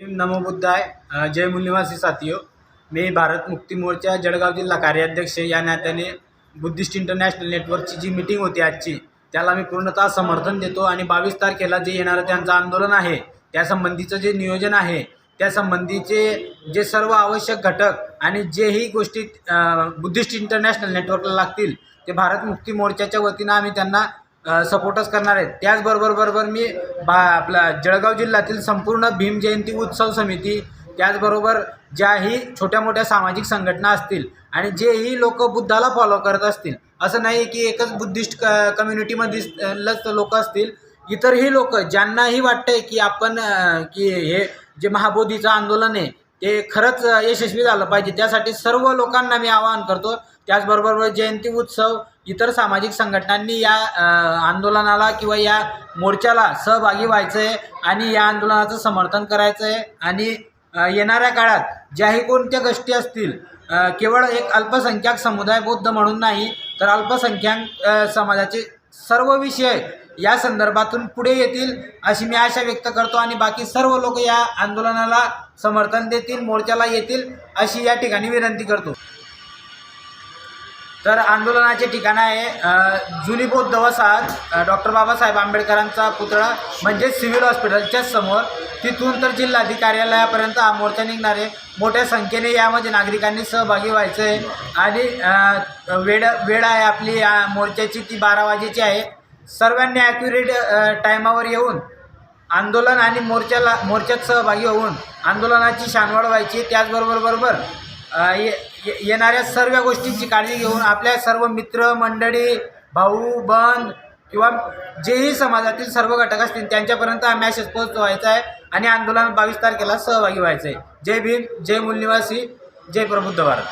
नमो बुद्धाय. जय मूल्यवासी साथियो. मी भारत मुक्ती मोर्चा जळगाव जिल्हा कार्याध्यक्ष या नात्याने बुद्धिस्ट इंटरनॅशनल नेटवर्कची जी मिटिंग होती आजची त्याला मी पूर्णतः समर्थन देतो आणि बावीस तारखेला जे येणारं त्यांचं आंदोलन आहे त्यासंबंधीचं जे नियोजन आहे त्यासंबंधीचे जे सर्व आवश्यक घटक आणि जेही गोष्टी बुद्धिस्ट इंटरनॅशनल नेटवर्कला लागतील ते भारत मुक्ती मोर्चाच्या वतीनं आम्ही त्यांना सपोर्टच करणार आहेत. त्याचबरोबर बरोबर मी बा आपला जळगाव जिल्ह्यातील संपूर्ण भीम जयंती उत्सव समिती त्याचबरोबर ज्याही छोट्या मोठ्या सामाजिक संघटना असतील आणि जेही लोक बुद्धाला फॉलो करत असतील असं नाही की एकच बुद्धिस्ट क कम्युनिटीमधीलच लोक असतील इतरही लोक ज्यांनाही वाटतंय की आपण की हे जे महाबोधीचं आंदोलन आहे ते खरंच यशस्वी झालं पाहिजे. त्यासाठी सर्व लोकांना मी आवाहन करतो. त्याचबरोबर जयंती उत्सव इतर सामाजिक संघटनांनी या आंदोलनाला किंवा या मोर्चाला सहभागी व्हायचं आहे आणि या आंदोलनाचं समर्थन करायचं आहे आणि येणाऱ्या काळात ज्याही कोणत्या गोष्टी असतील केवळ एक अल्पसंख्याक समुदाय बौद्ध म्हणून नाही तर अल्पसंख्याक समाजाचे सर्व विषय या संदर्भातून पुढे येतील अशी मी आशा व्यक्त करतो आणि बाकी सर्व लोक या आंदोलनाला समर्थन देतील मोर्चाला येतील अशी या ठिकाणी विनंती करतो. तर आंदोलनाचे ठिकाण आहे जुनी बौद्ध वसाहत डॉक्टर बाबासाहेब आंबेडकरांचा पुतळा म्हणजे सिव्हिल हॉस्पिटलच्या समोर. तिथून तर जिल्हाधिकारी कार्यालयापर्यंत हा मोर्चा निघणार आहे मोठ्या संख्येने यामध्ये नागरिकांनी सहभागी व्हायचं आहे आणि वेळ वेळ आहे आपली या मोर्चाची ती बारा वाजेची आहे. सर्वांनी ॲक्युरेट टायमावर येऊन आंदोलन आणि मोर्चाला मोर्चात सहभागी होऊन आंदोलनाची शानवाड व्हायची. त्याचबरोबर बरोबर ये- येणाऱ्या सर्व गोष्टींची काळजी घेऊन आपल्या सर्व मित्र मंडळी भाऊ बंद किंवा जेही समाजातील सर्व घटक असतील त्यांच्यापर्यंत हा मॅसेज पोहोचवायचा आहे आणि आंदोलन बावीस तारखेला सहभागी व्हायचं आहे. जय भीम जय मूलनिवासी जय प्रबुद्ध भारत.